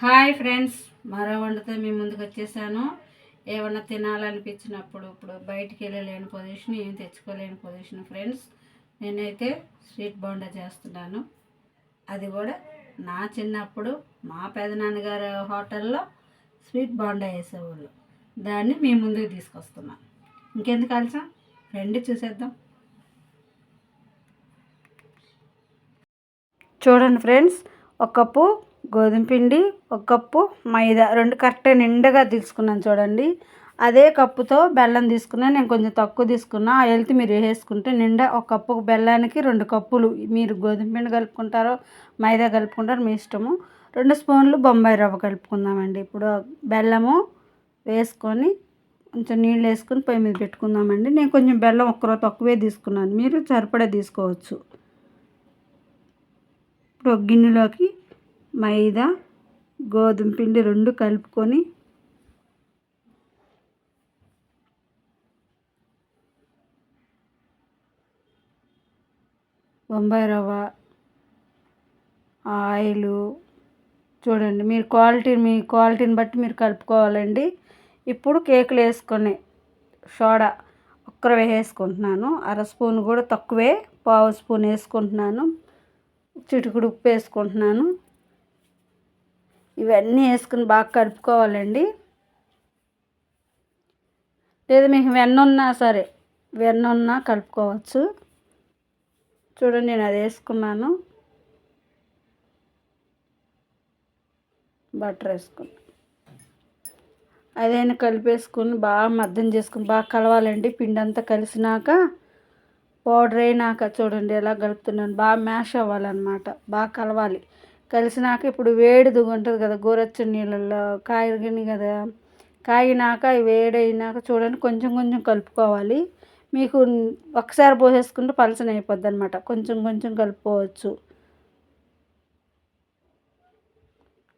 Hi friends మరో వంటతో మేము ముందుకు వచ్చేసాను. ఏమన్నా తినాలనిపించినప్పుడు ఇప్పుడు బయటికి వెళ్ళలేని పొజిషన్ ఏం తెచ్చుకోలేని పొజిషన్ ఫ్రెండ్స్ నేనైతే స్వీట్ బోండా చేస్తున్నాను. అది కూడా నా చిన్నప్పుడు మా పెదనాన్నగారు హోటల్లో స్వీట్ బోండా వేసేవాళ్ళు. దాన్ని మీ ముందుకు తీసుకొస్తున్నాను ఇంకెందుకు కలిసాం రండి చూసేద్దాం. చూడండి ఫ్రెండ్స్ ఒక కప్పు గోధుమ పిండి ఒక కప్పు మైదా రెండు కరెక్ట్ నిండగా తీసుకున్నాను చూడండి. అదే కప్పుతో బెల్లం తీసుకున్నా నేను కొంచెం తక్కువ తీసుకున్నా. ఆ వెళ్తే మీరు వేసుకుంటే నిండా ఒక కప్పు బెల్లానికి రెండు కప్పులు. మీరు గోధుమ పిండి కలుపుకుంటారో మైదా కలుపుకుంటారో మీ ఇష్టము. రెండు స్పూన్లు బొంబాయి రవ్వ కలుపుకుందామండి. ఇప్పుడు బెల్లము వేసుకొని కొంచెం నీళ్ళు వేసుకొని పొయ్యి మీద పెట్టుకుందామండి. నేను కొంచెం బెల్లం ఒక్కరో తక్కువే తీసుకున్నాను. మీరు సరిపడా తీసుకోవచ్చు. ఇప్పుడు గిన్నెలోకి మైదా గోధుమ పిండి రెండు కలుపుకొని బొంబాయి రవ్వ ఆయిలు చూడండి మీరు క్వాలిటీ మీ క్వాలిటీని బట్టి మీరు కలుపుకోవాలండి. ఇప్పుడు కేకులు వేసుకొని సోడా ఒక్కరు వేసుకుంటున్నాను అర స్పూన్ కూడా తక్కువే పావు స్పూన్ వేసుకుంటున్నాను. చిటికుడు ఉప్పు వేసుకుంటున్నాను. ఇవన్నీ వేసుకుని బాగా కలుపుకోవాలండి. లేదా మీకు వెన్న ఉన్నా సరే వెన్న ఉన్నా కలుపుకోవచ్చు. చూడండి నేను అది వేసుకున్నాను. బటర్ వేసుకున్నాను అదైనా కలిపేసుకుని బాగా మద్దం చేసుకుని బాగా కలవాలండి. పిండి అంతా కలిసినాక పౌడర్ అయినాక చూడండి ఎలా కలుపుతున్నాను. బాగా మ్యాష్ అవ్వాలన్నమాట. బాగా కలవాలి. కలిసినాక ఇప్పుడు వేడి ఉంటుంది కదా గోరచ్చని నీళ్ళల్లో కాయగిని కదా కాగినాక వేడైనాక చూడండి కొంచెం కొంచెం కలుపుకోవాలి. మీకు ఒకసారి పోసేసుకుంటే పలసన అయిపోద్ది అనమాట కొంచెం కొంచెం కలుపుకోవచ్చు.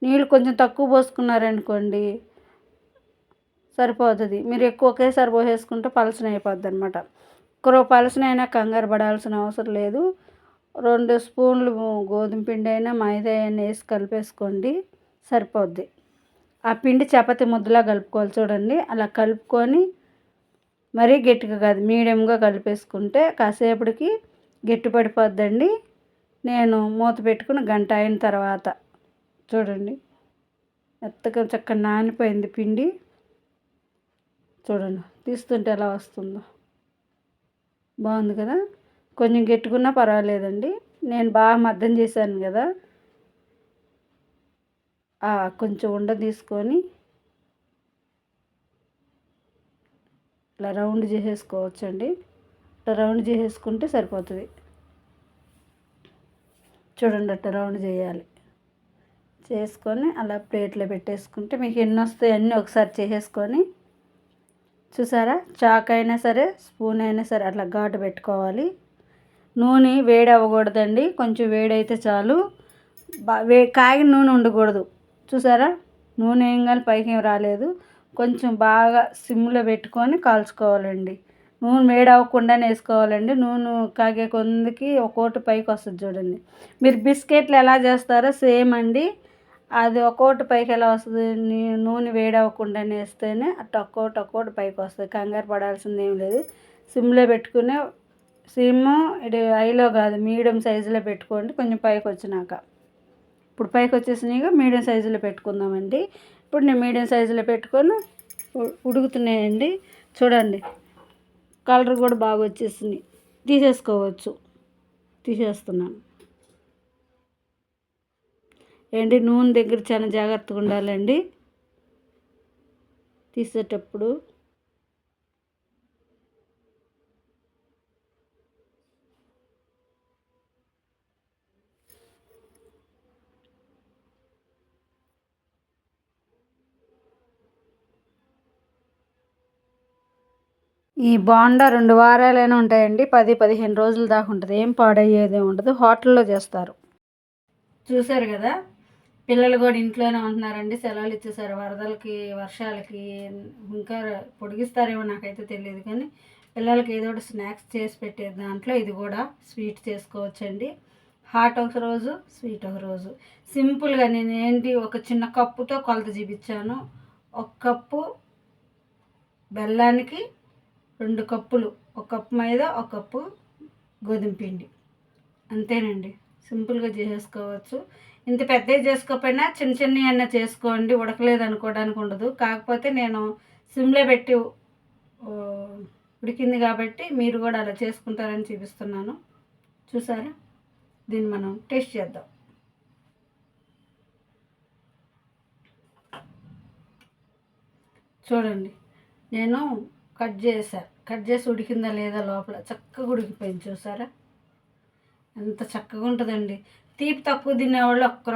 నీళ్ళు కొంచెం తక్కువ పోసుకున్నారనుకోండి సరిపోతుంది. మీరు ఎక్కువ ఒకేసారి పోసేసుకుంటే పలసన అయిపోద్ది అనమాట ఒక్కరో పలసన అయినా కంగారు పడాల్సిన అవసరం లేదు. రెండు స్పూన్లు గోధుమ పిండి అయినా మైదా అయినా వేసి కలిపేసుకోండి సరిపోద్ది. ఆ పిండి చపాతి ముద్దలా కలుపుకోవాలి చూడండి. అలా కలుపుకొని మరీ గట్టిగా కాదు మీడియంగా కలిపేసుకుంటే కాసేపటికి గట్టి పడిపోద్దండి. నేను మూత పెట్టుకుని గంట అయిన తర్వాత చూడండి. మెత్తగా చక్కగా నానిపోయింది పిండి. చూడండి తీస్తుంటే ఎలా వస్తుందో. బాగుంది కదా? కొంచెం గెట్టుకున్నా పర్వాలేదండి. నేను బాగా మద్దం చేశాను కదా. కొంచెం ఉండ తీసుకొని ఇలా రౌండ్ చేసేసుకోవచ్చండి. ఇట్లా రౌండ్ చేసేసుకుంటే సరిపోతుంది. చూడండి అట్లా రౌండ్ చేయాలి. చేసుకొని అలా ప్లేట్లో పెట్టేసుకుంటే మీకు ఎన్ని వస్తాయి అన్నీ ఒకసారి చేసేసుకొని చూసారా? చాక్ అయినా సరే స్పూన్ అయినా సరే అట్లా ఘాటు పెట్టుకోవాలి. నూనె వేడి అవ్వకూడదండి కొంచెం వేడైతే చాలు. బా వే కాగిన నూనె ఉండకూడదు. చూసారా? నూనె ఏం కానీ పైకి ఏం రాలేదు. కొంచెం బాగా సిమ్లో పెట్టుకొని కాల్చుకోవాలండి. నూనె వేడి అవ్వకుండానే వేసుకోవాలండి నూనె కాగే కొందికి ఒక్కోటి పైకి వస్తుంది చూడండి. మీరు బిస్కెట్లు ఎలా చేస్తారో సేమ్ అండి. అది ఒక్కోటి పైకి ఎలా వస్తుంది? నూనె వేడి అవ్వకుండానే వేస్తేనే అటు ఒక్కోటి ఒక్కోటి పైకి వస్తుంది. కంగారు పడాల్సింది ఏం లేదు. సిమ్లో పెట్టుకునే సిమ్ ఇది హైలో కాదు మీడియం సైజులో పెట్టుకోండి. కొంచెం పైకి వచ్చినాక. ఇప్పుడు పైకి వచ్చేసినాక మీడియం సైజులో పెట్టుకుందామండి. ఇప్పుడు నేను మీడియం సైజులో పెట్టుకొని ఉడుకుతున్నాయండి. చూడండి కలర్ కూడా బాగా వచ్చేసింది తీసేసుకోవచ్చు. తీసేస్తున్నాను. ఏంటి నూనె దగ్గర చాలా జాగ్రత్తగా ఉండాలండి. తీసేటప్పుడు ఈ బాండా రెండు వారాలైనా ఉంటాయండి. పది పదిహేను రోజుల దాకా ఉంటుంది. ఏం పాడయ్యేది ఉండదు. హోటల్లో చేస్తారు. చూశారు కదా? పిల్లలు కూడా ఇంట్లోనే ఉంటున్నారండి. సెలవులు ఇచ్చేసారు. వరదలకి వర్షాలకి ఇంకా పొడిగిస్తారేమో నాకైతే తెలియదు కానీ పిల్లలకి ఏదో ఒకటి స్నాక్స్ చేసి పెట్టే దాంట్లో ఇది కూడా స్వీట్ చేసుకోవచ్చండి. హాట్ ఒక రోజు స్వీట్ ఒక రోజు. సింపుల్గా నేను ఏంటి ఒక చిన్న కప్పుతో కొలత చూపించాను. ఒక కప్పు బెల్లానికి రెండు కప్పులు ఒక కప్పు మైదా ఒక కప్పు గోధుమ పిండి. అంతేనండి. సింపుల్గా చేసేసుకోవచ్చు ఇంత పెద్దవి చేసుకోకపోయినా చిన్న చిన్నవి అన్న చేసుకోండి. ఉడకలేదు అనుకోవడానికి ఉండదు. కాకపోతే నేను సిమ్లో పెట్టి ఉడికింది కాబట్టి మీరు కూడా అలా చేసుకుంటారని చూపిస్తున్నాను. చూసారా? దీన్ని మనం టేస్ట్ చేద్దాం. చూడండి. నేను కట్ చేసా. కట్ చేసి ఉడికిందా లేదా లోపల? చక్కగా ఉడికిపోయింది చూసారా? ఎంత చక్కగా ఉంటుందండి. తీపి తక్కువ తినేవాళ్ళు ఒక్క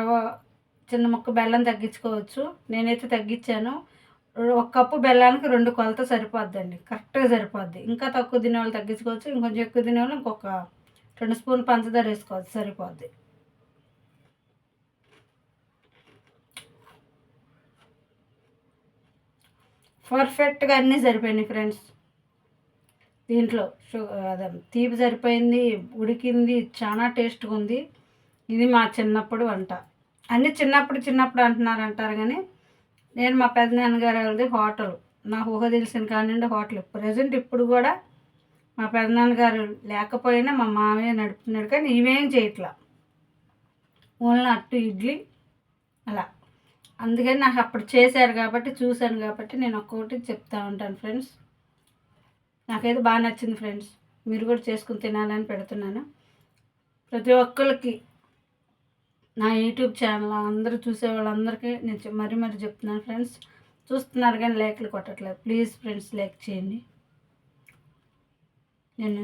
చిన్న ముక్క బెల్లం తగ్గించుకోవచ్చు. నేనైతే తగ్గించాను. ఒక కప్పు బెల్లానికి రెండు కొలత సరిపోద్దండి. కరెక్ట్గా సరిపోద్ది. ఇంకా తక్కువ తినేవాళ్ళు తగ్గించుకోవచ్చు. ఇంకొంచెం ఎక్కువ తినేవాళ్ళు ఇంకొక రెండు స్పూన్ పంచదార వేసుకోవచ్చు సరిపోద్ది. పర్ఫెక్ట్గా అన్నీ సరిపోయినాయి ఫ్రెండ్స్. దీంట్లో అదే తీపి సరిపోయింది ఉడికింది చాలా టేస్ట్గా ఉంది. ఇది మా చిన్నప్పుడు వంట. అన్నీ చిన్నప్పుడు చిన్నప్పుడు అంటున్నారు అంటారు కానీ నేను మా పెద్దనాన్నగారు వాళ్ళది హోటల్. నాకు ఊహ తెలిసిన కానివ్వండి హోటల్. ప్రజెంట్ ఇప్పుడు కూడా మా పెద్దనాన్నగారు లేకపోయినా మా మామయ్య నడుపుతున్నాడు కానీ ఇవేం చేయట్లా. ఓన్లీ అట్టు ఇడ్లీ అలా. అందుకని నాకు అప్పుడు చేశారు కాబట్టి చూశాను కాబట్టి నేను ఒక్కొక్కటి చెప్తా ఉంటాను ఫ్రెండ్స్. నాకైతే బాగా నచ్చింది ఫ్రెండ్స్. మీరు కూడా చేసుకుని తినాలని పెడుతున్నాను. ప్రతి ఒక్కరికి నా యూట్యూబ్ ఛానల్ అందరూ చూసే వాళ్ళందరికీ నేను మరీ మరీ చెప్తున్నాను ఫ్రెండ్స్. చూస్తున్నారు కానీ లైక్లు కొట్టట్లేదు. ప్లీజ్ ఫ్రెండ్స్ లైక్ చేయండి. నేను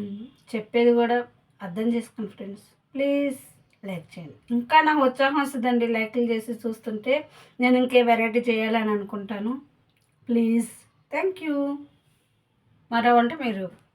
చెప్పేది కూడా అర్థం చేసుకోండి ఫ్రెండ్స్. ప్లీజ్. లైక్ చేయండి. ఇంకా నాకు ఉత్సాహం వస్తుందండి లైక్లు చేసి చూస్తుంటే నేను ఇంకే వెరైటీ చేయాలని అనుకుంటాను. ప్లీజ్. Thank you. మరో అంటే మీరు